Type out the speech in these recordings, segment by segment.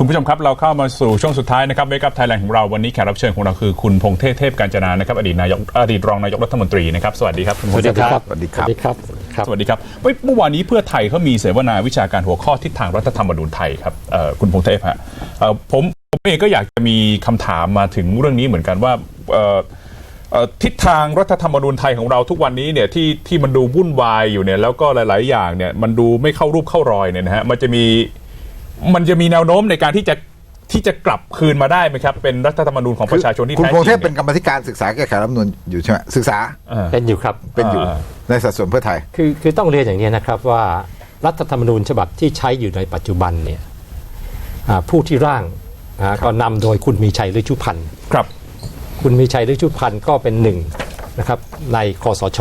คุณผู้ชมครับ เราเข้ามาสู่ช่วงสุดท้ายนะครับเวกับไทยแลนด์ของเราวันนี้แขกรับเชิญของเราคือคุณพงเทพเทพกาญจนานะครับอดีตนายกอดีตรองนายกรัฐมนตรีนะครับสวัสดีครับคุณพงเทพสวัสดีครับสวัสดีครับครับสวัสดีครับเฮ้ยเมื่อวานนี้เพื่อไทยเขามีเสวนาวิชาการหัวข้อทิศทางรัฐธรรมนูญไทยครับเอ่อคุณพงเทพฮะเอ่อผมผมเองก็อยากจะมีคำถามมาถึงเรื่องนี้เหมือนกันว่าเอ่อเอ่อทิศทางรัฐธรรมนูญไทยของเราทุกวันนี้เนี่ยที่ที่มันดูวุ่นวายอยู่เนี่ยแล้วก็หลาย ๆ อย่างเนี่ยมันดูไม่เข้ารูปเข้ารอยเนี่ยนะฮะมันจะมี มันจะมีแนวโน้มในการที่จะที่จะกลับคืนมาได้ไหมครับ เป็นรัฐธรรมนูญของประชาชนที่คุณแท้พงเทพจริเป็นกรรมธิการศึกษาแก้ไขรัฐธรรมนูญอยู่ใช่ไหมศึกษาเป็นอยู่ครับ เป็นอยู่อ่า ในสัดส่วนเพื่อไทย คือคือต้องเรียนอย่างนี้นะครับว่ารัฐธรรมนูญฉบับที่ใช้อยู่ในปัจจุบันเนี่ยอ่าผู้ที่ร่างอ่าก็นำโดยคุณมีชัยฤชุพันธ์ ครับ คุณมีชัยฤชุพันธ์ก็เป็นหนึ่งนะครับในคอสช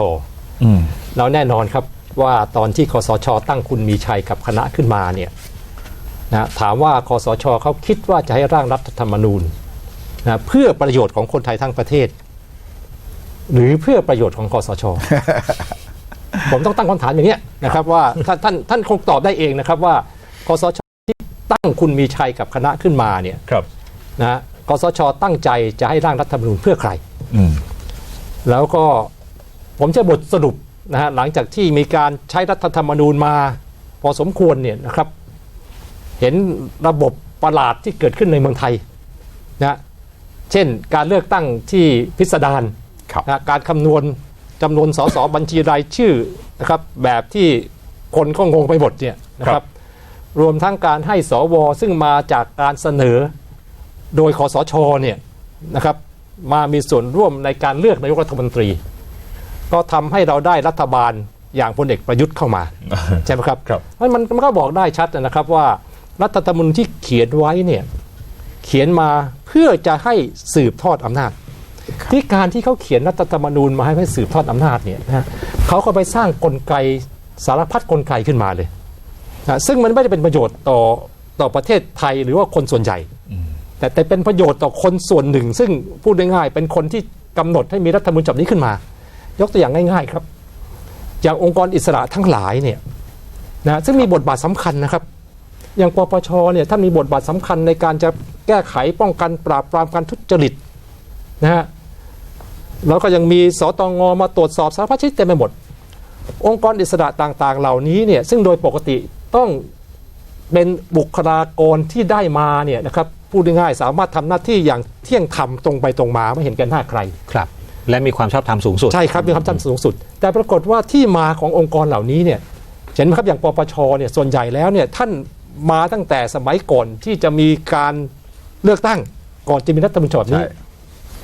อืม แล้วแน่นอนครับว่าตอนที่คอสช ตั้งคุณมีชัยกับคณะขึ้นมาเนี่ย นะถามว่าคอสชเขาคิดว่าจะให้ร่างรัฐธรรมนูญนะเพื่อประโยชน์ของคนไทยทั้งประเทศ หรือเพื่อประโยชน์ของคอสชผมต้องตั้งคำถามอย่างเนี้ยนะครับว่าท่านท่านท่านคงตอบได้เองนะครับว่าคอสชที่ตั้งคุณมีชัยกับคณะขึ้นมาเนี่ยครับนะคอสชตั้งใจจะให้ร่างรัฐธรรมนูญเพื่อใครอืมแล้วก็ผมจะบทสรุปนะฮะหลังจากที่มีการใช้รัฐธรรมนูญมา พอสมควรเนี่ยนะครับ เห็นระบบประหลาดที่เกิดขึ้นในเมืองไทยนะเช่นการเลือกตั้งที่พิสดารครับนะการคำนวณจำนวนสสบัญชีรายชื่อนะครับแบบที่คนก็งงไปหมดเนี่ยนะคครัรับบรวมทั้งการให้สวซึ่งมาจากการเสนอโดยคอสชเนี่ยนะครับมามีส่วนร่วมในการเลือกนายกรัฐมนตรี ก็ทำให้เราได้รัฐบาลอย่างพลเอกประยุทธ์เข้ามา ใช่ไหมครับครับเพราะมันมันก็บอกได้ชัดนะครับว่า รัฐธรรมนูญที่เขียนไว้เนี่ยเขียนมาเพื่อจะให้สืบทอดอำนาจ ที่การที่เขาเขียนรัฐธรรมนูญมาให้ให้สืบทอดอำนาจเนี่ยนะฮะเขาก็ไปสร้างกลไกสารพัดกลไกขึ้นมาเลยนะซึ่งมันไม่ได้เป็นประโยชน์ต่อต่อประเทศไทยหรือว่าคนส่วนใหญ่ แต่แต่เป็นประโยชน์ต่อคนส่วนหนึ่ง ซึ่งพูดง่ายๆเป็นคนที่กำหนดให้มีรัฐธรรมนูญฉบับนี้ขึ้นมา ยกตัวอย่างง่าย ๆครับอย่างองค์กรอิสระทั้งหลายเนี่ยนะซึ่งมีบทบาทสำคัญนะครับ อย่างปปชเนี่ยท่านมีบทบาทสำคัญในการจะแก้ไขป้องกันปราบปรามการทุจริตนะฮะแล้วก็ยังมีสตงมาตรวจสอบสารพัดชนิดเต็มไปหมด องค์กรอิสระต่างๆ เหล่านี้เนี่ยซึ่งโดยปกติต้องเป็นบุคลากรที่ได้มาเนี่ยนะครับพูดง่ายๆสามารถทำหน้าที่อย่างเที่ยงธรรมตรงไปตรงมาไม่เห็นแก่หน้าใครครับ และมีความชอบธรรมสูงสุดใช่ครับมีความจำสูงสุด แต่ปรากฏว่าที่มาขององค์กรเหล่านี้เนี่ยเห็นไหมครับอย่างปปชเนี่ยส่วนใหญ่แล้วเนี่ยท่าน มาตั้งแต่สมัยก่อนที่จะมีการเลือกตั้งก่อนจะมีรัฐธรรมนูญฉบับนี้ ใช่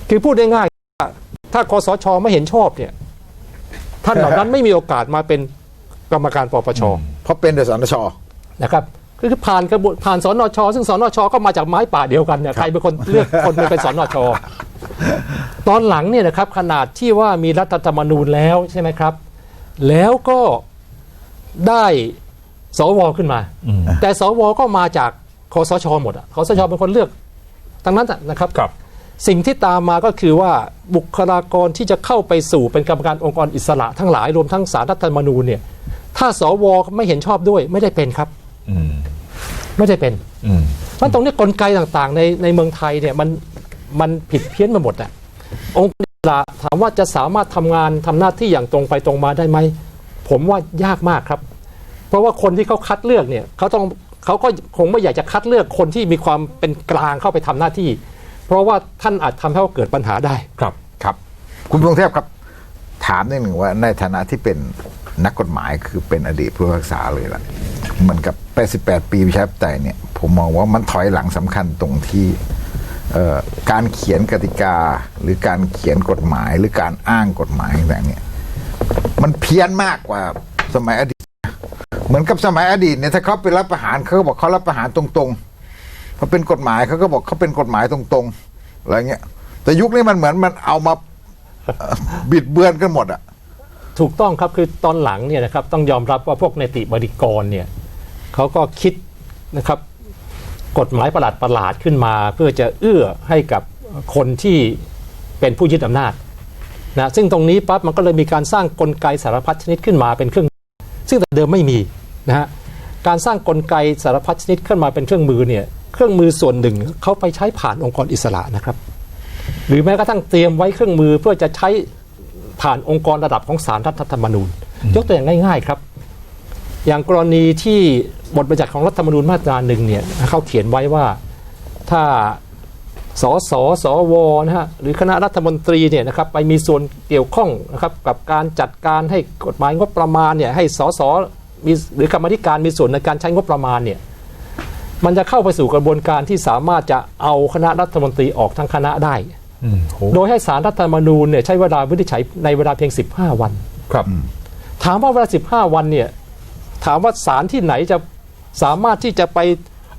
คือพูดง่ายๆว่าถ้าคอสชไม่เห็นชอบเนี่ย ท่านเหล่านั้นไม่มีโอกาสมาเป็นกรรมการปปชเพราะเป็นเดสนช นะครับคือผ่านกระบวนผ่านสนช ซึ่งสนช ก็มาจากไม้ป่าเดียวกันเนี่ยใครเป็นคนเลือกคนไปเป็นสนช ตอนหลังเนี่ยนะครับขนาดที่ว่ามีรัฐธรรมนูญแล้วใช่ไหมครับ แล้วก็ได้ สวขึ้นมา แต่สวก็มาจากคอสชหมดอะคอสชเป็นคนเลือกทั้งนั้นอะนะครับครับสิ่งที่ตามมาก็คือว่าบุคลากรที่จะเข้าไปสู่เป็นกรรมการองค์กรอิสระทั้งหลายรวมทั้งสารรัฐธรรมนูญเนี่ย ถ้าสวไม่เห็นชอบด้วยไม่ได้เป็นครับอืมไม่ได้เป็นอืมเพราะตรงนี้กลไกต่างๆ ในในเมืองไทยเนี่ยมันมันผิดเพี้ยนไปหมดอะองค์กรอิสระถามว่าจะสามารถทำงานทำหน้าที่อย่างตรงไปตรงมาได้ไหมผมว่ายากมากครับ เพราะว่าคนที่เขาคัดเลือกเนี่ยเขาต้องเขาก็คงไม่อยากจะคัดเลือกคนที่มีความเป็นกลางเข้าไปทำหน้าที่ เพราะว่าท่านอาจทำให้เขาเกิดปัญหาได้ครับครับ คุณพงเทพครับ ถามนิดหนึ่งว่าในฐานะที่เป็นนักกฎหมายคือเป็นอดีตผู้พิพากษาเลยล่ะเหมือนกับ 88 ปีประชาธิปไตยเนี่ยผมมองว่ามันถอยหลังสำคัญตรงที่เอ่อการเขียนกติกาหรือการเขียนกฎหมายหรือการอ้างกฎหมายต่างๆเนี่ยมันเพี้ยนมากกว่าสมัยอดีต เหมือนกับสมัยอดีตเนี่ยถ้าเขาไปรับประหารเขาบอกเขารับประหารตรงๆพอเป็นกฎหมายเขาก็บอกเขาเป็นกฎหมายตรงๆอะไรเงี้ย แต่ยุคนี้มันเหมือนมันเอามาบิดเบือนกันหมดอะถูกต้องครับคือตอนหลังเนี่ยนะครับต้องยอมรับว่าพวกเนติบริกรเนี่ยเขาก็คิดนะครับกฎหมายประหลาดประหลาดขึ้นมา เพื่อจะเอื้อให้กับคนที่เป็นผู้ยึดอำนาจนะซึ่งตรงนี้ปั๊บมันก็เลยมีการสร้างกลไกสารพัดชนิดขึ้นมาเป็นเครื่อง ซึ่งแต่เดิมไม่มี นะฮะการสร้างกลไกสารพัดชนิดขึ้นมาเป็นเครื่องมือเนี่ยเครื่องมือส่วนหนึ่งเขาไปใช้ผ่านองค์กรอิสระนะครับ หรือแม้กระทั่งเตรียมไว้เครื่องมือเพื่อจะใช้ผ่านองค์กรระดับของสารรัฐธรรมนูญ ยกตัวอย่างง่าย ๆครับ อย่างกรณีที่บทบัญญัติของรัฐธรรมนูญมาตราหนึ่งเนี่ยเขาเขียนไว้ว่าถ้าสสสวนะฮะหรือคณะรัฐมนตรีเนี่ยนะครับไปมีส่วนเกี่ยวข้องนะครับกับการจัดการให้กฎหมายงบประมาณเนี่ยให้สส มีหรือกรรมาธิการมีส่วนในการใช้งบประมาณเนี่ยมันจะเข้าไปสู่กระบวนการที่สามารถจะเอาคณะรัฐมนตรีออกทั้งคณะได้อืมโหโดยให้สารรัฐธรรมนูญเนี่ยใช้เวลาวินิจฉัยในเวลาเพียง 15 วัน ครับ ถามว่าเวลา 15 วันเนี่ยถามว่าศาลที่ไหนจะสามารถที่จะไป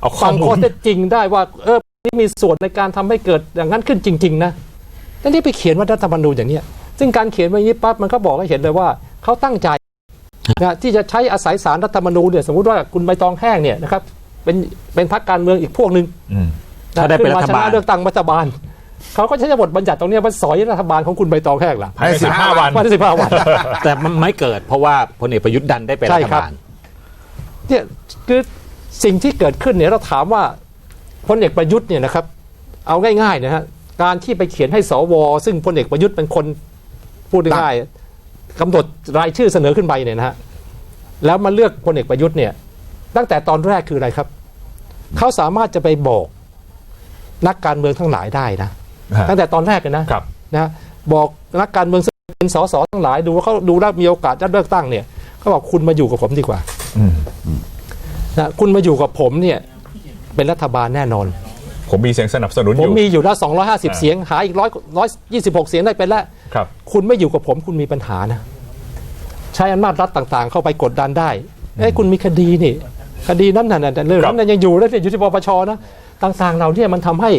เอาข้อฟังมูลข้อเท็จจริงได้ว่าเออนี่มีส่วนในการทำให้เกิดอย่างนั้นขึ้นจริง ๆ นะแล้วนี่ไปเขียนว่ารัฐธรรมนูญอย่างเนี้ยซึ่งการเขียนไว้อย่างนี้ปั๊บมันก็บอกให้เห็นเลยว่าเขาตั้งใจ นะที่จะใช้อาศัยสารรัฐธรรมนูญเนี่ยสมมติว่าคุณใบตองแห้งเนี่ยนะครับเป็นเป็นพรรคการเมืองอีกพวกหนึ่งอืมนะถ้าได้เป็นขึ้มรัฐบาลชนะเลือกตั้งรัฐบาลเขาก็ใช้บทบัญญัติตรงเนี้ยมาสอยรัฐบาลของคุณใบตองแห้งล่ะภายในในสิบห้า15วันวันที่สิบห้าวัน แต่มันไม่เกิดเพราะว่าพลเอกประยุทธ์ดันได้เป็นใช่รัฐครับบาลเนี่ยคือสิ่งที่เกิดขึ้นเนี่ยเราถามว่าพลเอกประยุทธ์เนี่ยนะครับ เอาง่ายๆนะฮะการที่ไปเขียนให้สว ซึ่งพลเอกประยุทธ์เป็นคนพูดง่ายๆ กำหนดรายชื่อเสนอขึ้นไปเนี่ยนะฮะแล้วมาเลือกพลเอกประยุทธ์เนี่ยตั้งแต่ตอนแรกคืออะไรครับ เขาสามารถจะไปบอกนักการเมืองทั้งหลายได้นะ ตั้งแต่ตอนแรกเลยนะครับนะบอกนักการเมืองซึ่งเป็นสสทั้งหลายดูว่าเขาดูแล้วมีโอกาสจะเลือกตั้งเนี่ยเขาบอกคุณมาอยู่กับผมดีกว่าอืมนะคุณมาอยู่กับผมเนี่ย เป็นรัฐบาลแน่นอน ผมมีเสียงสนับสนุนอผมยู่มีอยู่แล้วอ่า250 เสียงหาอีกร้อยร้อยยี่สิบหกเสียงได้เป็นแล้ว ครับคุณไม่อยู่กับผมคุณมีปัญหานะ ใช้อำนาจรัฐต่างๆ เข้าไปกดดันได้เอ้ยคุณมีคดีนี่ คดีนั้นน่ะแต่เรื่องนั้นน่ะยังอยู่แล้วเนี่ยอยู่ที่ปปชนะต่างๆเราเนี่ยมันทำให้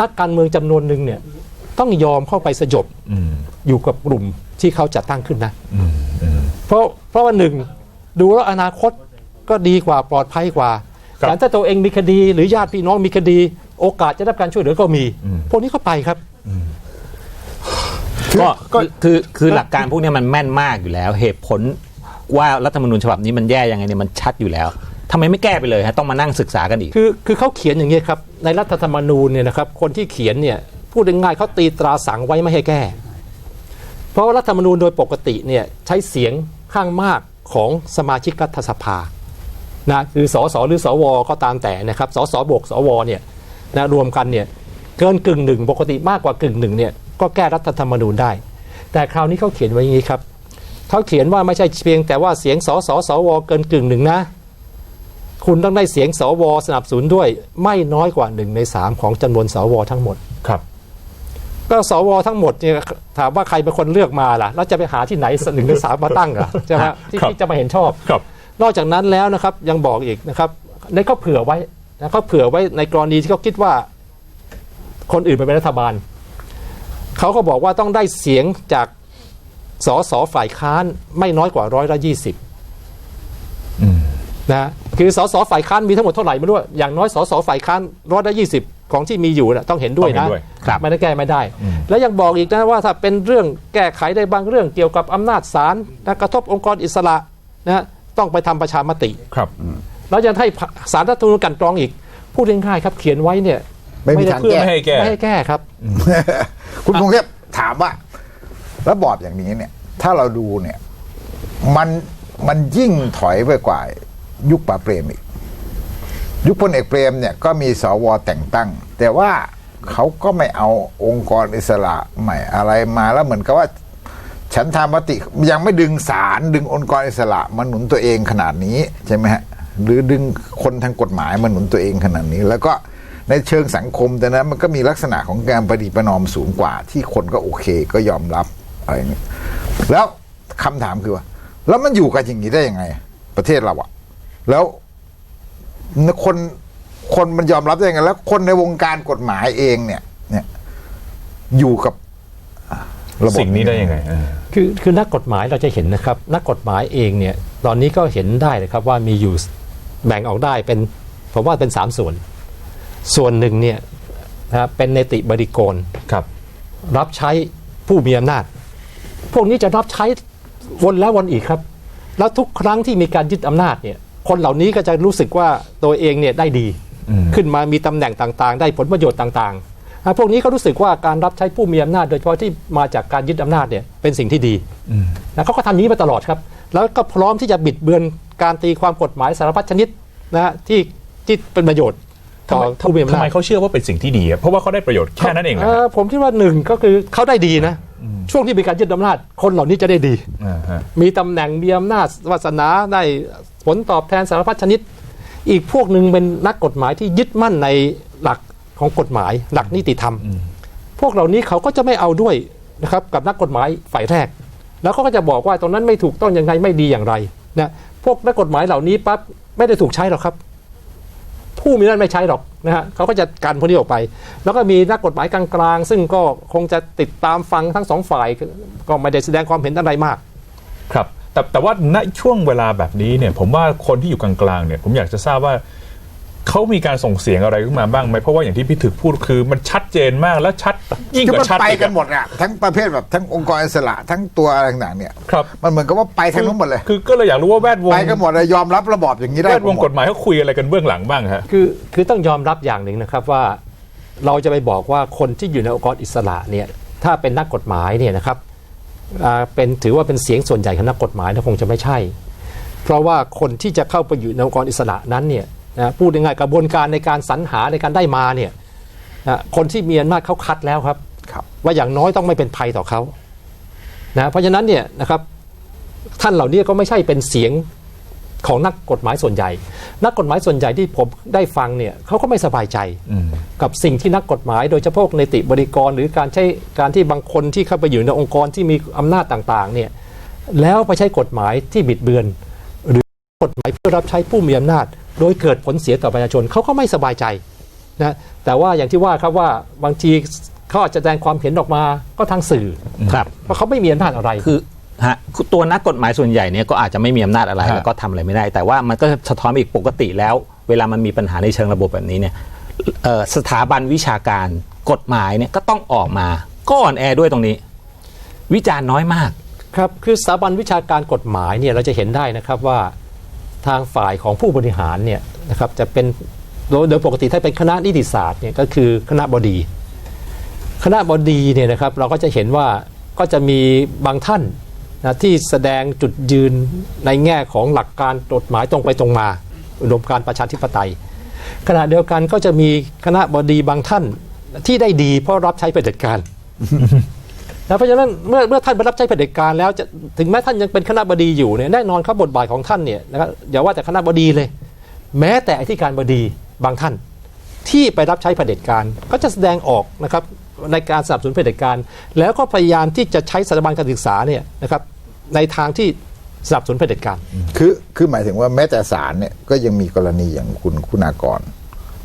นักการเมืองจำนวนหนึ่งเนี่ยต้องยอมเข้าไปสยบอืมอยู่กับกลุ่มที่เขาจัดตั้งขึ้นนะอืมอืมเพราะเพราะว่าหนึ่งดูแล้วอนาคตก็ดีกว่าปลอดภัยกว่าครับแต่ถ้าตัวเองมีคดีหรือญาติพี่น้องมีคดี โอกาสจะได้รับการช่วยเหลือก็มี พวกนี้ก็ไปครับ ก็ก็คือคือหลักการพวกเนี้ยมันแม่นมากอยู่แล้ว เหตุผลว่ารัฐธรรมนูญฉบับนี้มันแย่ยังไงเนี่ยมันชัดอยู่แล้วทำไมไม่แก้ไปเลยฮะต้องมานั่งศึกษากันอีก คือคือเขาเขียนอย่างนี้ครับในรัฐธรรมนูญเนี่ยนะครับคนที่เขียนเนี่ยพูดง่ายๆเขาตีตราสังไว้ไม่ให้แก้ เพราะว่ารัฐธรรมนูญโดยปกติเนี่ยใช้เสียงข้างมากของสมาชิกรัฐสภานะคือสสหรือสวก็ตามแต่นะครับสสบวกสวเนี่ยนะรวมกันเนี่ย เกินกึ่งหนึ่งปกติมากกว่ากึ่งหนึ่งเนี่ยก็แก้รัฐธรรมนูญได้ แต่คราวนี้เขาเขียนไว้อย่างนี้ครับเขาเขียนว่าไม่ใช่เพียงแต่ว่าเสียงสสสวเกินกึ่งหนึ่งนะ คุณต้องได้เสียงสวสนับสนุนด้วย ไม่น้อยกว่าหนึ่งในสามของจำนวนสวทั้งหมดครับก็สวทั้งหมดเนี่ยถามว่าใครเป็นคนเลือกมาล่ะ แล้วจะไปหาที่ไหนหนึ่งในสามมาตั้งอะใช่ไหมที่ครับที่จะมาเห็นชอบครับนอกจากนั้นแล้วนะครับยังบอกอีกนะครับในก็เผื่อไว้นะเขาเผื่อไว้ในกรณีที่เขาคิดว่า คนอื่นไปเป็นรัฐบาลเขาก็บอกว่าต้องได้เสียงจากสสฝ่ายค้านไม่น้อยกว่าร้อยละยี่สิบอืมนะคือสสฝ่ายค้านมีทั้งหมดเท่าไหร่ไม่รู้อะอย่างน้อยสสฝ่ายค้านร้อยละยี่สิบของที่มีอยู่น่ะต้องเห็นด้วยต้องนะเห็นด้วยครับไม่ได้แก้ไม่ได้ แล้วยังบอกอีกนะว่าถ้าเป็นเรื่องแก้ไขได้บางเรื่องเกี่ยวกับอำนาจศาลนะกระทบองค์กรอิสระนะต้องไปทำประชามติครับแล้วยังให้สารรัฐธรรมนูญกลันกรองอีกพูดง่ายๆครับเขียนไว้เนี่ย ไม่มีด้ทางเพื่อแก้ ไม่ให้แก้ ไม่ให้แก้ครับ คุณพงเทพถามว่าระบอบอย่างนี้เนี่ย ถ้าเราดูเนี่ย มันมันยิ่งถอยไปกว่า ยุคป่าเปรมอีก ยุคพลเอกเปรมเนี่ยก็มีสวแต่งตั้ง แต่ว่าเขาก็ไม่เอาองค์กรอิสระใหม่อะไรมาแล้วเหมือนกับว่า ฉันทามติยังไม่ดึงสารดึงองค์กรอิสระมาหนุนตัวเองขนาดนี้ใช่ไหมฮะหรือดึงคนทางกฎหมายมาหนุนตัวเองขนาดนี้ แล้วก็ ในเชิงสังคมแต่นั้นมันก็มีลักษณะของการปฏิประนอมสูงกว่า ที่คนก็โอเคก็ยอมรับอะไรอย่างนี้แล้วคำถามคือว่า แล้วมันอยู่กันอย่างนี้ได้ยังไง ประเทศเราอะแล้วคนคนมันยอมรับได้ยังไงแล้ว คนในวงการกฎหมายเองเนี่ย เนี่ย อยู่กับระบบสิ่งนี้ได้ยังไงเออคือคือนักกฎหมายเราจะเห็นนะครับ นักกฎหมายเองเนี่ย ตอนนี้ก็เห็นได้นะครับว่ามีอยู่แบ่งออกได้เป็นผมว่าเป็นสามส่วน ส่วนหนึ่งเนี่ยนะครับเป็นเนติบริกรครับ รับใช้ผู้มีอำนาจ พวกนี้จะรับใช้วนแล้ววนอีกครับ แล้วทุกครั้งที่มีการยึดอำนาจเนี่ยคนเหล่านี้ก็จะรู้สึกว่าตัวเองเนี่ยได้ดี ขึ้นมามีตำแหน่งต่างๆ ได้ผลประโยชน์ต่างๆอะพวกนี้ก็รู้สึกว่าการรับใช้ผู้มีอำนาจ โดยเฉพาะที่มาจากการยึดอำนาจเนี่ยเป็นสิ่งที่ดีนะเขาก็ทำนี้มาตลอดครับ แล้วก็พร้อมที่จะบิดเบือนการตีความกฎหมายสารพัดชนิดนะฮะที่ที่เป็นประโยชน์ ต่อผู้มีอำทำนาไมจเขาเชื่อว่าเป็นสิ่งที่ดีอะเพราะว่าเขาได้ประโยชน์แค่นั้นเองเหรอเออผมคิดว่าหนึ่งก็คือเขาได้ดีนะ ช่วงที่มีการยึดอำนาจคนเหล่านี้จะได้ดี อ่าฮะมีตำแหน่งมีอำนาจวาสนาได้ผลตอบแทนสารพัดชนิด อีกพวกหนึ่งเป็นนักกฎหมายที่ยึดมั่นในหลักของกฎหมาย หลักนิติธรรม พวกเหล่านี้เขาก็จะไม่เอาด้วยนะครับกับนักกฎหมายฝ่ายแรก แล้วเขาก็จะบอกว่าตรงนั้นไม่ถูกต้องยังไงไม่ดีอย่างไรนะพวกนักกฎหมายเหล่านี้ปั๊บไม่ได้ถูกใช้หรอกครับ ผู้มีอำนาจไม่ใช้หรอกนะฮะเขาก็จะกันพวกนี้ออกไป แล้วก็มีนักกฎหมายกลางๆ ซึ่งก็คงจะติดตามฟังทั้งสองฝ่าย ก็ไม่ได้แสดงความเห็นอะไรมาก ครับ แต่แต่ว่าณช่วงเวลาแบบนี้เนี่ยผมว่าคนที่อยู่กลางๆเนี่ยผมอยากจะทราบว่า เขามีการส่งเสียงอะไรขึ้นมาบ้างไหมเพราะว่าอย่างที่พี่ถึกพูดคือมันชัดเจนมากและชัดยิ่งคือกว่ามันชัดไปอีกกันอะหมดอะทั้งประเภทแบบทั้งองค์กรอิสระทั้งตัวอะไรต่างๆเนี่ยครับมันเหมือนกับว่าไปทั้งนู้นหมดเลยคือก็เลยอยากรู้ว่าแวดวงไปกันหมดเลยยอมรับระบอบอย่างนี้ได้แวดวงหมกฎหมายเขาคุยอะไรกันเบื้องหลังบ้างฮะ คือคือต้องยอมรับอย่างหนึ่งนะครับว่า เราจะไปบอกว่าคนที่อยู่ในองค์กรอิสระเนี่ยถ้าเป็นนักกฎหมายเนี่ยนะครับอ่าเป็นถือว่าเป็นเสียงส่วนใหญ่ของนักกฎหมายนะคงจะไม่ใช่ เพราะว่าคนที่จะเข้าไปอยู่ในองค์กรอิสระนั้นเนี่ย นะพูดง่ายๆกระบวนการในการสรรหาในการได้มาเนี่ยนะคนที่มีอำนาจเขาคัดแล้วครับครับ ว่าอย่างน้อยต้องไม่เป็นภัยต่อเขานะเพราะฉะนั้นเนี่ยนะครับท่านเหล่านี้ก็ไม่ใช่เป็นเสียงของนักกฎหมายส่วนใหญ่ นักกฎหมายส่วนใหญ่ที่ผมได้ฟังเนี่ยเขาก็ไม่สบายใจกับสิ่งที่นักกฎหมาย โดยเฉพาะในติบริกร หรือการใช้การที่บางคนที่เข้าไปอยู่ในองค์กรที่มีอำนาจต่างๆเนี่ยแล้วไปใช้กฎหมายที่บิดเบือน หรือกฎหมายเพื่อรับใช้ผู้มีอำนาจ โดยเกิดผลเสียต่อประชาชนเขาก็ไม่สบายใจนะแต่ว่าอย่างที่ว่าครับว่าบางทีเขาอาจจะแสดงความเห็นออกมาก็ทางสื่อครับว่าเขาไม่มีอำนาจอะไรคือฮะคือตัวนักกฎหมายส่วนใหญ่เนี่ยก็อาจจะไม่มีอำนาจอะไรฮะแล้วก็ทำอะไรไม่ได้ แต่ว่ามันก็สะท้อนอีกปกติแล้ว เวลามันมีปัญหาในเชิงระบบแบบนี้เนี่ยเอ่อสถาบันวิชาการกฎหมายเนี่ยก็ต้องออกมา ก็อ่อนแอด้วยตรงนี้ วิจารณ์น้อยมากครับคือสถาบันวิชาการกฎหมายเนี่ยเราจะเห็นได้นะครับว่า ทางฝ่ายของผู้บริหารเนี่ยนะครับจะเป็นโดยโดยปกติถ้าเป็นคณะนิติศาสตร์เนี่ยก็คือคณะบดี คณะบดีเนี่ยนะครับเราก็จะเห็นว่าก็จะมีบางท่านนะที่แสดงจุดยืนในแง่ของหลักการกฎหมายตรงไปตรงมา อุดมการประชาธิปไตยขณะเดียวกันก็จะมีคณะบดีบางท่านที่ได้ดีเพราะรับใช้เผด็จการ นะเพราะฉะนั้นเมื่อเมื่อท่านไปรับใช้เผด็จการแล้วจะถึงแม้ท่านยังเป็นคณะบดีอยู่เนี่ยแน่นอนครับบทบาทของท่านเนี่ยนะครับอย่าว่าแต่คณะบดีเลย แม้แต่อธิการบดีบางท่าน ที่ไปรับใช้เผด็จการก็จะแสดงออกนะครับในการสนับสนุนเผด็จการ แล้วก็พยายามที่จะใช้สถาบันการศึกษาเนี่ยนะครับในทางที่สนับสนุนเผด็จการ คือคือหมายถึงว่าแม้แต่ศาลเนี่ยก็ยังมีกรณีอย่างคุณคุณากร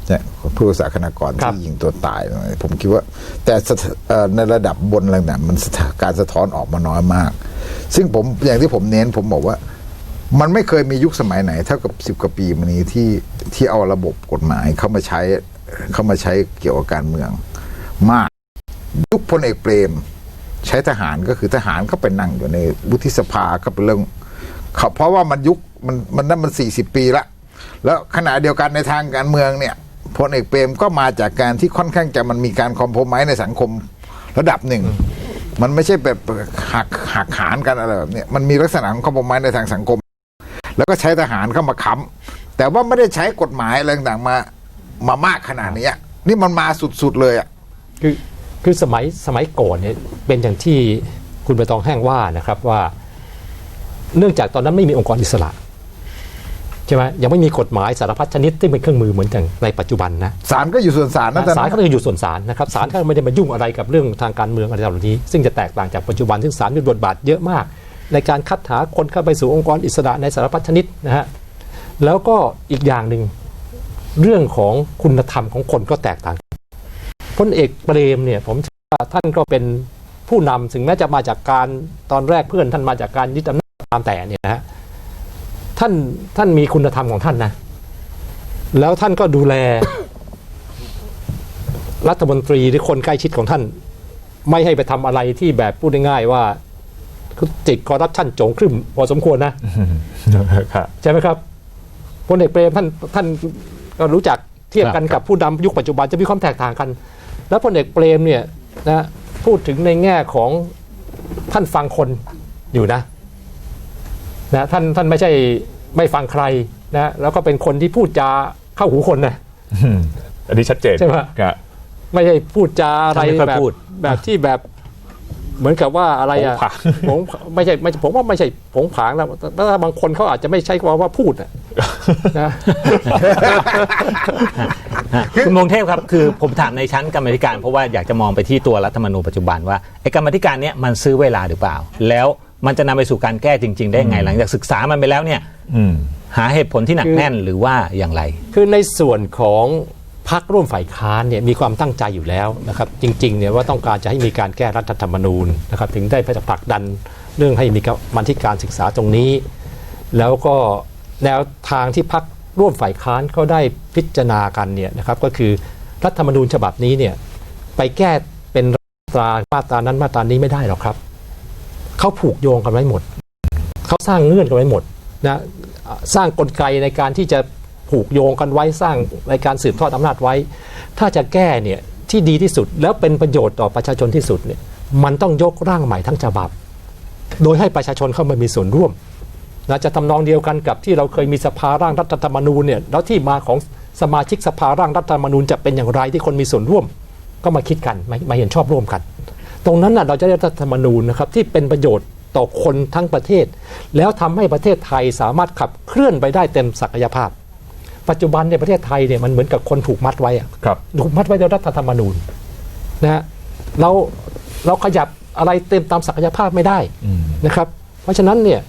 เนี่ยผู้รักษาคณากรครับที่ยิงตัวตาย ผมคิดว่า แต่สถเอ่อในระดับบนอะไรต่างๆมันสถาการสะท้อนออกมาน้อยมาก ซึ่งผมอย่างที่ผมเน้นผมบอกว่า มันไม่เคยมียุคสมัยไหน เท่ากับสิบกว่าปีมานี้ที่ที่เอาระบบกฎหมายเข้ามาใช้เข้ามาใช้เกี่ยวกับการเมือง มาก ยุคพลเอกเปรม ใช้ทหารก็คือทหารก็ไปนั่งอยู่ในวุฒิสภาก็เป็นเรื่องเขาเพราะว่ามันยุคมันมันนั่นมันสี่สิบปีละแล้วขณะเดียวกันในทางการเมืองเนี่ย พลเอกเปรมก็มาจากการที่ค่อนข้างจะมันมีการคอมโพมไมในสังคมระดับหนึ่ง มันไม่ใช่แบบหักหักหานกันอะไรแบบเนี้ยมันมีลักษณะของคอมโพมไมในทางสังคม แล้วก็ใช้ทหารเข้ามาค้ำแต่ว่าไม่ได้ใช้กฎหมายอะไรต่างๆมามามากขนาดเนี้ยนี่มันมาสุดๆเลยอะคือคือสมัยสมัยก่อนเนี่ยเป็นอย่างที่คุณใบตองแห้งว่านะครับว่า เนื่องจากตอนนั้นไม่มีองค์กรอิสระ ใช่ไหมยังไม่มีกฎหมายสารพัดชนิดที่เป็นเครื่องมือเหมือนกันในปัจจุบันนะศาลก็อยู่ส่วนศาลนะแต่ศาลก็คืออยู่ส่วนศาลนะครับศาลก็ไม่ได้มายุ่งอะไรกับเรื่องทางการเมืองอะไรเหล่านี้ ซึ่งจะแตกต่างจากปัจจุบันซึ่งศาลมีบทบาทเยอะมาก ในการคัดหาคนเข้าไปสู่องค์กรอิสระในสารพัดชนิดนะฮะแล้วก็อีกอย่างหนึ่งเรื่องของคุณธรรมของคนก็แตกต่างพลเอกเปรมเนี่ยผมเชื่อว่าท่านก็เป็นผู้นำถึงแม้จะมาจากการตอนแรกเพื่อนท่านมาจากการยึดอำนาจตามแต่เนี่ยนะฮะ ท่านท่านมีคุณธรรมของท่านนะ แล้วท่านก็ดูแล รัฐมนตรีหรือคนใกล้ชิดของท่าน ไม่ให้ไปทำอะไรที่แบบพูดง่ายๆว่าคือจิตคอร์รัปชันโจงครึ่มพอสมควรนะครับใช่ไหมครับลเอกเปรมท่านท่านก็รู้จักเทียบกันครับกับผู้นำยุคปัจจุบันจะมีความแตกต่างกัน แล้วพลเอกเปรมเนี่ยนะพูดถึงในแง่ของท่านฟังคนอยู่นะ นะท่านท่านไม่ใช่ไม่ฟังใครนะแล้วก็เป็นคนที่พูดจาเข้าหูคนนะอืมอันนี้ชัดเจนใช่ไหมครับไม่ใช่พูดจาอะไรท่านไม่ค่อยแบบพูดแบบที่แบบเหมือนกับว่าอะไรอะผงผางผมไม่ใช่ไม่ผมว่าไม่ใช่ผงผางแล้วแต่ถ้าบางคนเขาอาจจะไม่ใช้คำว่าพูดอะนะคุณมงเทพครับคือผมถามในชั้นกรรมาธิการเพราะว่าอยากจะมองไปที่ตัวรัฐธรรมนูญปัจจุบันว่าไอ้กรรมาธิการเนี้ยมันซื้อเวลาหรือเปล่า แล้ว มันจะนำไปสู่การแก้จริง ๆ ได้ไงหลังจากศึกษามันไปแล้วเนี่ยอืมหาเหตุผลที่หนักคือแน่นหรือว่าอย่างไร คือในส่วนของพักร่วมฝ่ายค้านเนี่ยมีความตั้งใจอยู่แล้วนะครับจริงๆเนี่ยว่าต้องการจะให้มีการแก้รัฐธรรมนูญนะครับถึงได้พยายามผลักดันเรื่องให้มีกรรมันที่การศึกษาตรงนี้ แล้วก็แนวทางที่พักร่วมฝ่ายค้านเขาได้พิจารณากันเนี่ยนะครับก็คือรัฐธรรมนูญฉบับนี้เนี่ยไปแก้เป็นมาตรามาตรานั้นมาตรานี้ไม่ได้หรอกครับ เขาผูกโยงกันไว้หมด เขาสร้างเงื่อนกันไว้หมดนะสร้างกลไกในการที่จะผูกโยงกันไว้สร้างในการสืบทอดอำนาจไว้ ถ้าจะแก้เนี่ยที่ดีที่สุดแล้วเป็นประโยชน์ต่อประชาชนที่สุดเนี่ยมันต้องยกร่างใหม่ทั้งฉบับ โดยให้ประชาชนเข้ามามีส่วนร่วมนะจะทำนองเดียวกันกับที่เราเคยมีสภาร่างรัฐธรรมนูญเนี่ยแล้วที่มาของสมาชิกสภาร่างรัฐธรรมนูญจะเป็นอย่างไรที่คนมีส่วนร่วม ก็มาคิดกันมามาเห็นชอบร่วมกัน ตรงนั้นน่ะเราจะได้รัฐธรรมนูญนะครับที่เป็นประโยชน์ต่อคนทั้งประเทศ แล้วทำให้ประเทศไทยสามารถขับเคลื่อนไปได้เต็มศักยภาพ ปัจจุบันในยประเทศไทยเนี่ยมันเหมือนกับคนถูกมัดไว้อะครับถูกมัดไว้ในรัฐธรรมนูญนะฮะเราเราขยับอะไรเต็มตามศักยภาพไม่ได้นะครับ เพราะฉะนั้นเนี่ย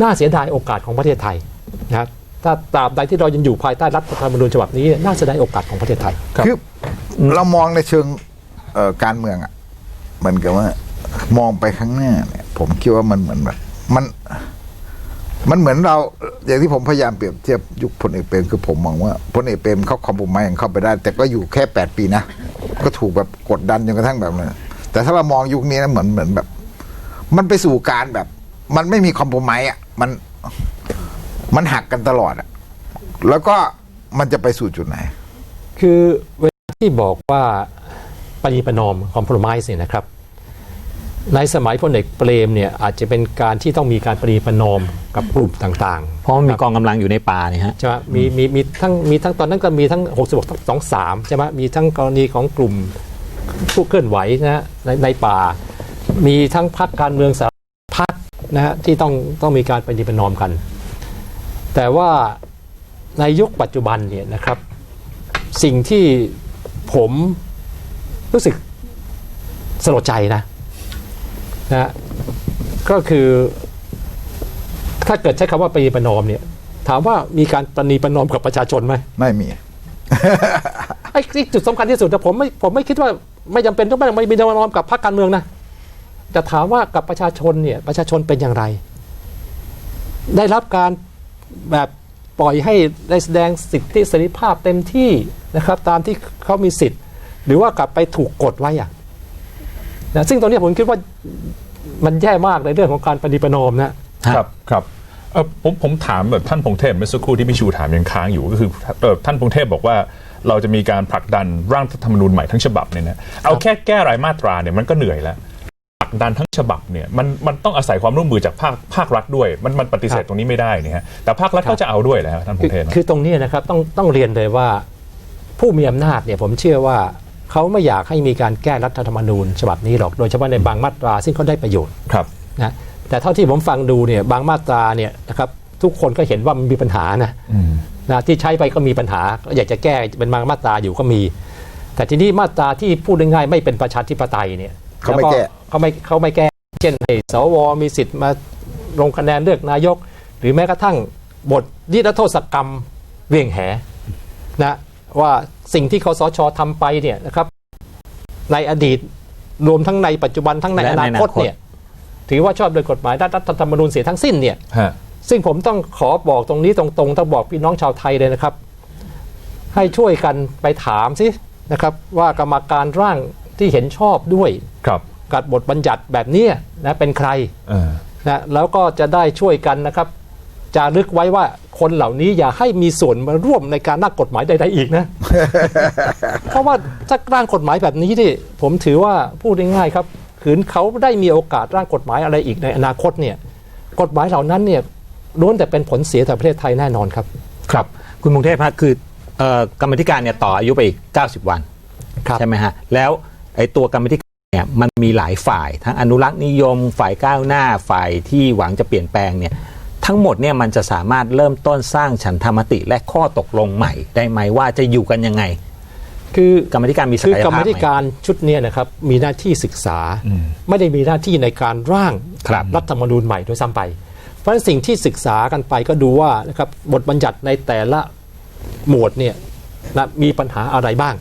น่าเสียดายโอกาสของประเทศไทยนะครับถ้าตราบใดที่เรายังอยู่ภายใต้รัฐธรรมนูญฉบับนี้ น่าเสียดายโอกาสของประเทศไทยครับคือเรามองในเชิงเอ่อการเมืองอะเห มันกับว่า มองไปข้างหน้าเนี่ย ผมคิดว่ามันเหมือนแบบมัน มันเหมือนเรา อย่างที่ผมพยายามเปรียบเทียบยุคพลเอกเปรมคือผมมองว่าพลเอกเปรมเขาคอมโพมายเข้าไปได้ แต่ก็อยู่แค่แปดปีนะก็ถูกแบบกดดันจนกระทั่งแบบนั้นแต่ถ้าเรามองยุคนี้นะเหมือนเหมือนแบบ มันไปสู่การแบบ มันไม่มีคอมโพมายอะ มันมันหักกันตลอดอะ แล้วก็มันจะไปสู่จุดไหน คือเวลาที่บอกว่า ปณีประนอมคอม p r o m i s e เนี่ยนะครับ ในสมัยพลเอกเปรมเนี่ยอาจจะเป็นการที่ต้องมีการปณีประนอมกับกลุ่มต่างเพราะมันมีกองกำลังอยู่ในป่าเนี่ยฮะๆใช่ไหมมีมีมีทั้งมีทั้งตอนนั้นก็มีทั้ง66 2 3ใช่ไหมมีทั้งกรณีของกลุ่มผู้เคลื่อนไหวนะฮะในในป่า มีทั้งพรรคการเมืองสารพัดนะฮะที่ต้องต้องมีการปฏิประนอมกัน แต่ว่าในยุคปัจจุบันเนี่ยนะครับ สิ่งที่ผม รู้สึกสลดใจนะนะฮะก็คือ ถ้าเกิดใช้คำว่าปณีประนอมเนี่ย ถามว่ามีการปณีประนอมกับประชาชนไหมไม่มีไอ้ที่จุดสำคัญที่สุดแต่ผมไม่ผมไม่คิดว่าไม่จำเป็นต้องไม่มีประนอมกับพรรคการเมืองนะแต่ถามว่ากับประชาชนเนี่ย ประชาชนเป็นอย่างไร ได้รับการแบบปล่อยให้ได้แสดงสิทธิเสรีภาพเต็มที่นะครับ ตามที่เขามีสิทธิ์ หรือว่ากลับไปถูกกดไว้อะนะซึ่งตรงนี้ผมคิดว่ามันแย่มากในเรื่องของการปฏิประนอมนะครับครับเอ่อผมผมถามแบบท่านพงเทพเมื่อสักครู่ที่พี่ชูถามยังค้างอยู่ก็คือเอ่อท่านพงเทพบอกว่าเราจะมีการผลักดันร่างรัฐธรรมนูญใหม่ทั้งฉบับเนี่ยนะเอาแค่แก้รายมาตราเนี่ยมันก็เหนื่อยแล้วผลักดันทั้งฉบับเนี่ยมันมันต้องอาศัยความร่วมมือจากภาคภาครัฐด้วย มันมันปฏิเสธตรงนี้ไม่ได้เนี่ยฮะแต่ภาครัฐครับก็จะเอาด้วยแหละท่านพคืองเทพนะคือตรงนี้นะครับต้องต้องเรียนเลยว่า ผู้มีอำนาจเนี่ยผมเชื่อว่า เขาไม่อยากให้มีการแก้รัฐธรรมนูญฉบับนี้หรอก โดยเฉพาะในบางมาตราซึ่งเขาได้ประโยชน์ครับนะแต่เท่าที่ผมฟังดูเนี่ยบางมาตราเนี่ยนะครับทุกคนก็เห็นว่ามันมีปัญหานะอืมนะที่ใช้ไปก็มีปัญหาก็อยากจะแก้เป็นบางมาตราอยู่ก็มี แต่ทีนี้มาตราที่พูดง่ายๆไม่เป็นประชาธิปไตยเนี่ยเขาไม่แก้ล้วเขาไม่เขาไม่แก้ เช่นให้สวมีสิทธิ์มาลงคะแนนเลือกนายก หรือแม้กระทั่งบทนิรโทษกรรมเวียงแหนะ ว่าสิ่งที่คสชทำไปเนี่ยนะครับ ในอดีตรวมทั้งในปัจจุบันทั้งในและอในนาอนาคคตตเนี่ย ถือว่าชอบโดยกฎหมายรัฐธรรมนูญเสียทั้งสิ้นเนี่ยฮะซึ่งผมต้องขอบอกตรงนี้ตรงๆต้องบอกพี่น้องชาวไทยเลยนะครับ ให้ช่วยกันไปถามสินะครับ ว่ากรรมการร่างที่เห็นชอบด้วยครับกับบทบัญญัติแบบเนี้ยนะเป็นใครเออนะแล้วก็จะได้ช่วยกันนะครับ จารึกไว้ว่าคนเหล่านี้อย่าให้มีส่วนมาร่วมในการร่างกฎหมายใดๆอีกนะ เพราะว่าถ้าร่างกฎหมายแบบนี้นี่ผมถือว่าพูดง่ายๆครับขืนเขาได้มีโอกาสร่างกฎหมายอะไรอีกในอนาคตเนี่ย กฎหมายเหล่านั้นเนี่ยล้วนแต่เป็นผลเสียต่อประเทศไทยแน่นอนครับ ครับ คุณพงเทพฮะคือเอ่อกรรมธิการเนี่ยต่ออายุไปอีก 90 วันครับใช่ไหมฮะแล้วไอ้ตัวกรรมธิการเนี่ยมันมีหลายฝ่ายทั้งอนุรักษ์นิยม ฝ่ายก้าวหน้าฝ่ายที่หวังจะเปลี่ยนแปลงเนี่ย ทั้งหมดเนี่ยมันจะสามารถเริ่มต้นสร้างฉันทามติและข้อตกลงใหม่ ได้ไหมว่าจะอยู่กันยังไง คือกรรมธิการมีศัคืกอยกรรภาพมไหธิมการชุดเนี้นะครับมีหน้าที่ศึกษาไม่ได้มีหน้าที่ในการร่างครับรัฐธรรมนูญใหม่ด้วยซ้ำไป เพราะฉะนั้นสิ่งที่ศึกษากันไปก็ดูว่านะครับบทบัญญัติในแต่ละหมวดเนี่ยนะมีปัญหาอะไรบ้าง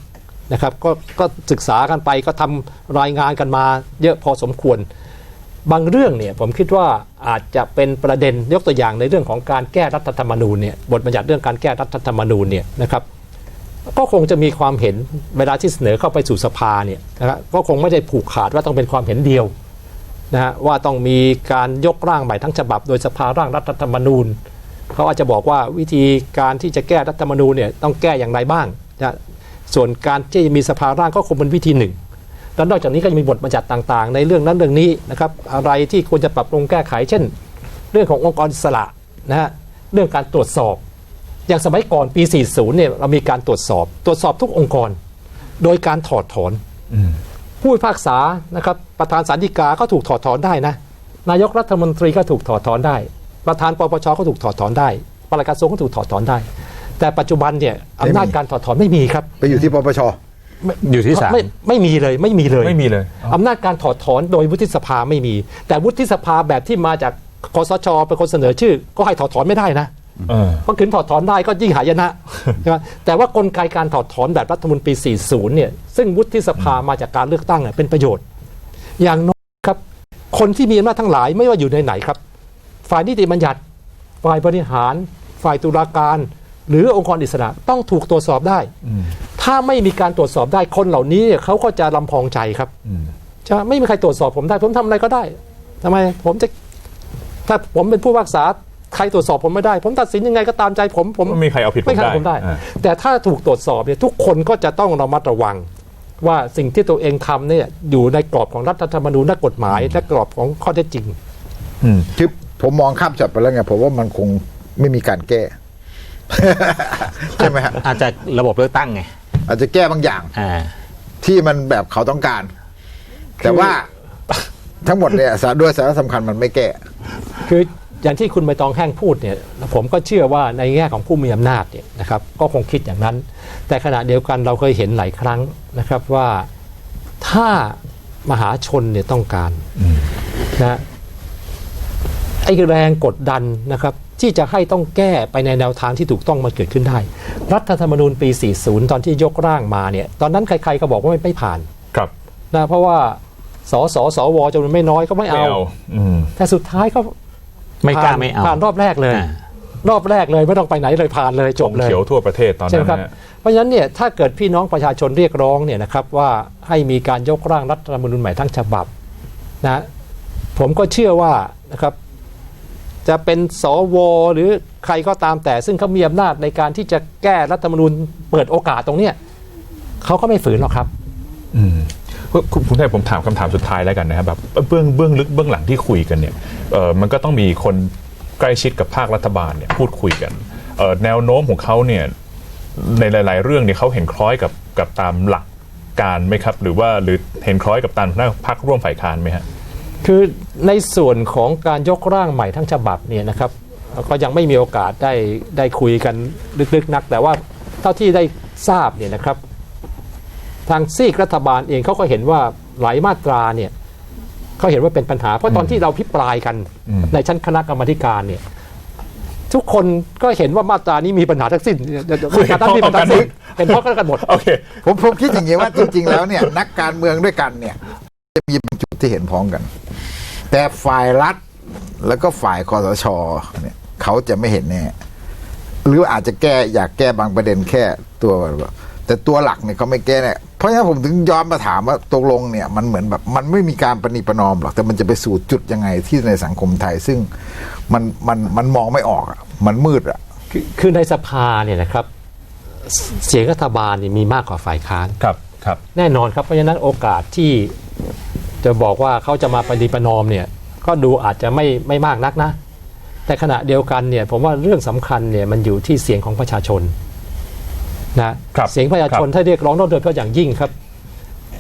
นะครับก็ก็ศึกษากันไปก็ทำรายงานกันมาเยอะพอสมควร บางเรื่องเนี่ยผมคิดว่าอาจจะเป็นประเด็นยกตัวอย่างในเรื่องของการแก้รัฐธรรมนูญเนี่ยบทบัญญัติเรื่องการแก้รัฐธรรมนูญเนี่ยนะครับก็คงจะมีความเห็นเวลาที่เสนอเข้าไปสู่สภาเนี่ยนะครับก็คงไม่ได้ผูกขาดว่าต้องเป็นความเห็นเดียวนะฮะว่าต้องมีการยกร่างใหม่ทั้งฉบับ โดยสภาร่างรัฐธรรมนูญเขาอาจจะบอกว่าวิธีการที่จะแก้รัฐธรรมนูญเนี่ยต้องแก้อย่างไรบ้างนะส่วนการที่จะมีสภาร่างก็คงเป็นวิธีหนึ่ง แล้วนอกจากนี้ก็ยังมีบทบัญญัติต่างๆ ในเรื่องนั้นเรื่องนี้นะครับอะไรที่ควรจะปรับปรุงแก้ไข เช่น เรื่องขององค์กรอิสระนะฮะเรื่องการตรวจสอบ อย่างสมัยก่อนปี 40 เนี่ยเรามีการตรวจสอบ ตรวจสอบทุกองค์กร โดยการถอดถอนผู้พิพากษานะครับประธานศาลฎีกาก็ถูกถอดถอนได้นะนายกรัฐมนตรีก็ถูกถอดถอนได้ ประธานปปชก็ถูกถอดถอนได้ปลัดกระทรวงก็ถูกถอดถอนได้ แต่ปัจจุบันเนี่ยอำนาจการถอดถอนไม่มีครับ ไปอยู่ที่ปปช อยู่ที่ศาล ไม่ไม่มีเลยไม่มีเลยไม่มีเลย อำนาจการถอดถอนโดยวุฒิสภาไม่มี แต่วุฒิสภาแบบที่มาจากคอสชเป็นคนเสนอชื่อ ก็ให้ถอดถอนไม่ได้นะเออ เพราะขืนถอดถอนได้ก็ยิ่งหายนะใช่ไหมแต่ว่ากลไกการถอดถอนแบบรัฐธรรมนูญปี 40 เนี่ยซึ่งวุฒิสภามาจากการเลือกตั้งเนี่ยเป็นประโยชน์ อย่างน้อยครับ คนที่มีอำนาจทั้งหลายไม่ว่าอยู่ในไหนครับ ฝ่ายนิติบัญญัติ ฝ่ายบริหาร ฝ่ายตุลาการ หรือองค์กรอิสระต้องถูกตรวจสอบได้ ถ้าไม่มีการตรวจสอบได้คนเหล่านี้เนี่ยเขาก็จะลำพองใจครับจะไม่มีใครตรวจสอบผมได้ ผมทำอะไรก็ได้ทำไมผมจะถ้าผมเป็นผู้พิพากษาใครตรวจสอบผมไม่ได้ ผมตัดสินยังไงก็ตามใจผมผมไม่มีใครเอาผิดผมไม่ใครได้ผมได้อ่าแต่ถ้าถูกตรวจสอบเนี่ยทุกคนก็จะต้องระมัดระวัง ว่าสิ่งที่ตัวเองทำเนี่ยอยู่ในกรอบของรัฐธรรมนูญและกฎหมาย และกรอบของข้อเท็จจริงคือผมมองข้ามช็อตไปแล้วไงผมว่ามันคงไม่มีการแก้ใช่ไหมฮะอาจจะระบบเลือกตั้งไง อาจจะแก้บางอย่าง อ่า ที่มันแบบเขาต้องการ แต่ว่าทั้งหมดเนี่ยสาด้วยสาระสำคัญมันไม่แก้ คืออย่างที่คุณใบตองแห้งพูดเนี่ยผมก็เชื่อว่าในแง่ของผู้มีอำนาจเนี่ยนะครับก็คงคิดอย่างนั้น แต่ขณะเดียวกันเราเคยเห็นหลายครั้งนะครับว่าถ้ามหาชนเนี่ยต้องการนะไอ้แรงกดดันนะครับ ที่จะให้ต้องแก้ไปในแนวทางที่ถูกต้องมันเกิดขึ้นได้ รัฐธรรมนูญปี 40 ตอนที่ยกร่างมาเนี่ยตอนนั้นใครๆก็บอกว่าไม่ไม่ผ่านครับนะเพราะว่าสสสวจำนวนไม่น้อยก็ไม่ไม่เอาเอาอืมแต่สุดท้ายก็ไม่กล้าผ่นไม่เอาผ่านรอบแรกเลยอ่ารอบแรกเลยไม่ต้องไปไหนเลยผ่านเลยจบเลยเขียวทั่วประเทศตอนใช่ไหนั้มนครับนะเพราะฉะนั้นเนี่ยถ้าเกิดพี่น้องประชาชนเรียกร้องเนี่ยนะครับว่าให้มีการยกร่างรัฐธรรมนูญใหม่ทั้งฉบับนะผมก็เชื่อว่านะครับ จะเป็นสวหรือใครก็ตามแต่ ซึ่งเขามีอำนาจในการที่จะแก้รัฐธรรมนูญเปิดโอกาสตรงเนี้ยเขาก็ไม่ฝืนหรอกครับ อืมคุณคุณคุณไทยผมถามคำถามสุดท้ายแล้วกันนะครับแบบเบื้องเบื้องลึกเบื้องหลังที่คุยกันเนี่ยเออมันก็ต้องมีคนใกล้ชิดกับภาครัฐบาลเนี่ยพูดคุยกันเออแนวโน้มของเขาเนี่ยในหลาย ๆ เรื่องเนี่ยเขาเห็นคล้อยกับกับตามหลักการไหมครับ หรือว่าหรือเห็นคล้อยกับตามหน้าพักร่วมฝ่ายค้านไหมฮะ คือในส่วนของการยกร่างใหม่ทั้งฉบับเนี่ยนะครับก็ยังไม่มีโอกาสได้ได้คุยกันลึกๆนัก แต่ว่าเท่าที่ได้ทราบเนี่ยนะครับ ทางซีกรัฐบาลเองเขาก็เห็นว่าหลายมาตราเนี่ยเขาเห็นว่าเป็นปัญหา เพราะตอนที่เราพิปรายกันอืมในชั้นคณะกรรมาธิการเนี่ยทุกคนก็เห็นว่ามาตรานี้มีปัญหาทั้งสิ้นมาตรานั้นมีปัญหาทั้งสิ้นเป็นเพราะกันหมดโอเคผมผมคิดอย่างนี้ว่าจริงๆแล้วเนี่ยนักการเมืองด้วยกันเนี่ยจะมีบางจุดที่เห็นพ้องกัน แต่ฝ่ายรัฐแล้วก็ฝ่ายคอสชเนี่ยเขาจะไม่เห็นแน่หรืออาจจะแก้อยากแก้บางประเด็นแค่ตัวแบบแต่ตัวหลักเนี่ยเขาไม่แก้เนี่ยเพราะฉะนั้นผมถึงย้อนมาถามว่าตกลงเนี่ยมันเหมือนแบบมันไม่มีการประนีประนอมหรอกแต่มันจะไปสู่จุดยังไงที่ในสังคมไทย ซึ่งมันมันมันมองไม่ออกอะมันมืดอะคือคือในสภาเนี่ยนะครับ เสเสียงรัฐบาลนี่มีมากกว่าฝ่ายค้านครับครับ แน่นอนครับเพราะฉะนั้นโอกาสที่ จะบอกว่าเขาจะมาปฏิประนอมเนี่ยก็ดูอาจจะไม่ไม่มากนักนะ แต่ขณะเดียวกันเนี่ยผมว่าเรื่องสำคัญเนี่ยมันอยู่ที่เสียงของประชาชนนะครับเสียงประชาชนครับถ้าเรียกร้องโดยเฉพาะอย่างยิ่งครับ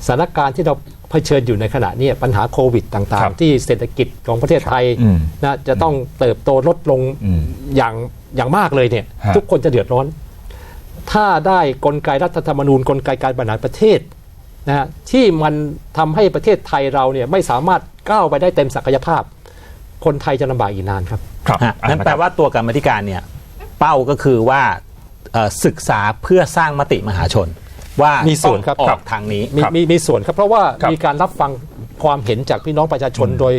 สถานการณ์ที่เราเผชิญอยู่ในขณะเนี้ปัญหาโควิดต่าครังบๆที่เศรษฐกิจของประเทศไทยอืมนะจะต้องเติบโตลดลงอืมอย่างอย่างมากเลยเนี่ยฮะทุกคนจะเดือดร้อน ถ้าได้กลไกรัฐธรรมนูญกลไกการบริหารประเทศ นะฮะที่มันทำให้ประเทศไทยเราเนี่ยไม่สามารถก้าวไปได้เต็มศักยภาพ คนไทยจะลำบากอีกนานครับครับฮะอะนั่นนะแปคลรับว่าตัวกรรมธิการเนี่ยเป้าก็คือว่าเอ่อศึกษาเพื่อสร้างมติมหาชน ว่ามีส่วนครับต้องอครัอบกทางนี้มีครับมีมีส่วนครับเพราะว่าครับมีการรับฟังความเห็นจากพี่น้องประชาชนโดย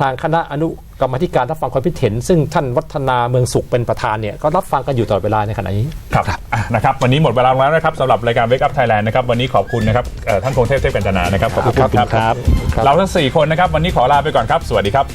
ทางคณะอนุกรรมาธิการรับฟังความคิดเห็น ซึ่งท่านวัฒนาเมืองสุขเป็นประธานเนี่ยก็รับฟังกันอยู่ตลอดเวลาในขณะนี้ครับอะนะครับวันนี้หมดเวลาแล้วนะครับสำหรับรายการ Wake Up Thailand นะครับวันนี้ขอบคุณนะครับเอ่อท่านพงเทพเทพกัญจนานะครับขอบคุณครับครับครับเราทั้ง4คนนะครับวันนี้ขอลาไปก่อนครับ สวัสดีครับ